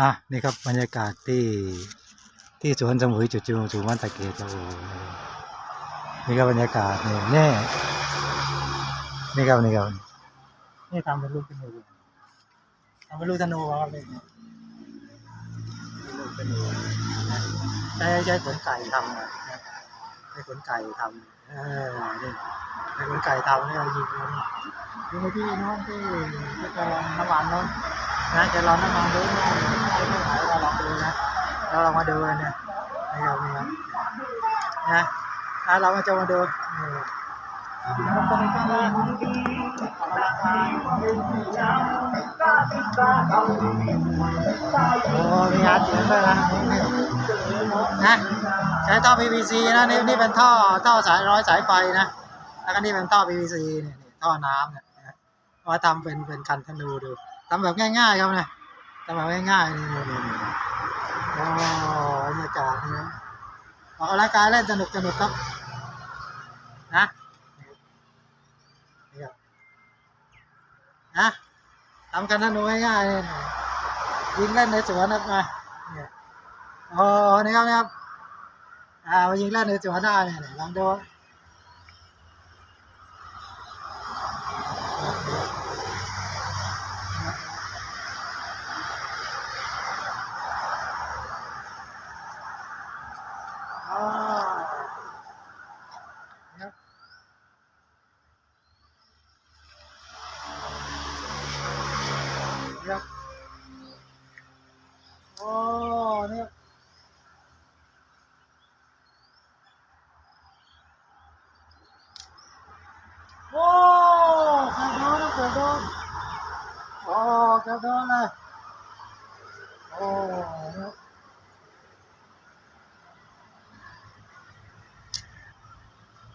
อะนี่ครับบรรยากาศที่ที่สวนสมุยจุดจุลจุวันตะเกียบโอ้นี่ครับรรยากาศนี่นี่นี่ครับนี่ครับนี่ทำเป็นลูกธนูทำเป็นลูกธนูครับนี่ลูกธนูใช้ใช้ขนไก่ทำนะใช้ขนไก่ทำเออนี่ใช้ขนไก่ทำนี่เรายิงแล้วนี่ยิงไปที่น้องที่ที่กำลังน้ำหวานเนาะ นะจะลองน้ำมันดูนะไม่ไม่ไหวเราลองดูนะเราลองมาดูนะนะครับนี่ครับนะอะเรามาจะมาดูนี่โอ้มีอาร์ตเยงด้วยนะนะใช้ท่อ PVC นะนี่นี่เป็นท่อท่อสายร้อยสายไฟนะแล้วก็นี่เป็นท่อ PVC เนี่ยนี่ท่อน้ำเนี่ยมาทำเป็นเป็นคันธนูดู ทำแบบง่ายๆครับนะทำแบบง่ายๆนี่นี่นี่นี่โอ้บรรยากาศนี่นะออกกำลังกายเล่นสนุกสนุกครับนะนี่ครับนะทำกันธนูง่ายๆเลยยิงเล่นในสวนนะมาเนี่ยโอ้นี่ครับนี่ครับอ่ามายิงเล่นในสวนได้เนี่ยลองดู อ๋อครับครับ โอ้เนี่ยโอ้กระโดดนะกระโดดโอ้กระโดดเลยโอ้เนี่ย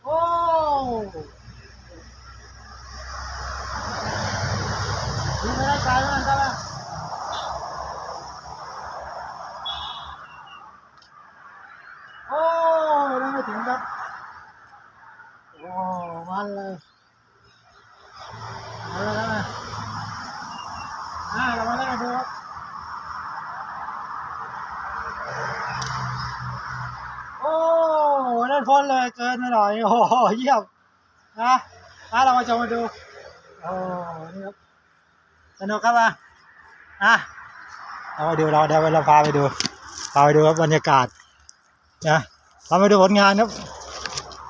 โอ้ยิงไม่ได้ไกลมากครับโอ้ยังไม่ถึงครับ โอ้มันเลยมาแล้วนะอ่าเรามาเล่นกันดูครับ โอ้เล่น พ้นเลยเกินไปหน่อยโอ้โหเยี่ยมนะนะเรามาชมมาดูโอ้นี่ครับสนุกครับอะอะเราไปดูเราเดี๋ยวเราพาไปดูพาไปดูครับบรรยากาศนะเราไปดูผลงานครับ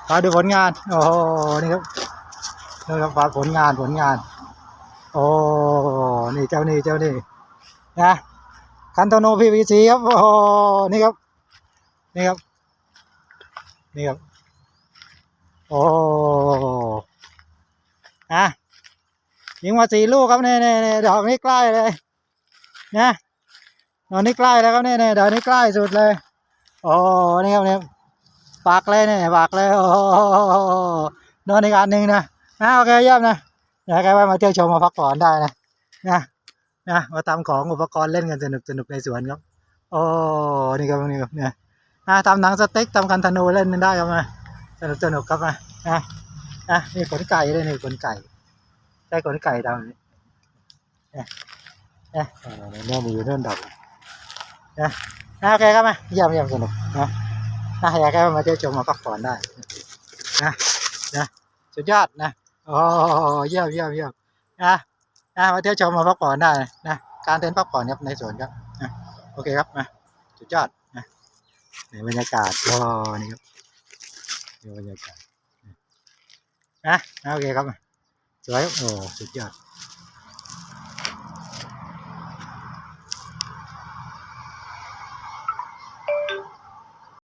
พาดูผลงานโอ้โหนี่ครับนี่ครับผลงานผลงาน โอ้นี่เจ้านี่เจ้านี่นะคันโตโนพีวีซีครับโอ้โหนี่ครับนี่ครับ นี่ครับ โอ้อะยิงมาสี่ลูกครับเนี่ยเนี่ยเนี่ยดอกนี้ใกล้เลยนะดอกนี้ใกล้แล้วครับเนี่ยเนี่ยดอกนี้ใกล้สุดเลย โอ้นี่ครับเนี่ยปากเลยเนี่ยปากเลยโอ้นอนอีกอันหนึ่งนะนะโอเคเยี่ยมนะอยากให้ว่ามาเที่ยวชมมาพักผ่อนได้นะนะนะมาตามของอุปกรณ์เล่นกันสนุกสนุกในสวนครับโอ้นี่ครับนี่ครับเนี่ย อะทำหนังสเต็กทำกันธนูเล่นได้ครับมาสนุกสนุกครับมาอะอะนี่ขนไก่เลยนี่ขนไก่ใช้ขนไก่ทำนี่เนี่ยเนี่ยเออเนี่ยมีอยู่เรื่องดอกนะอะโอเคครับมาเยี่ยมเยี่ยมสนุกนะนะอยากให้มาเที่ยวชมมาพักผ่อนได้นะนะสุดยอดนะโอ้เยี่ยมเยี่ยมเยี่ยมนะนะมาเที่ยวชมมาพักผ่อนได้นะการเต้นพักผ่อนครับในสวนครับนะโอเคครับมาสุดยอด ในบรรยากาศก็นี่ครับในบรรยากาศนะนะโอเคครับสวยโอ้สุดยอด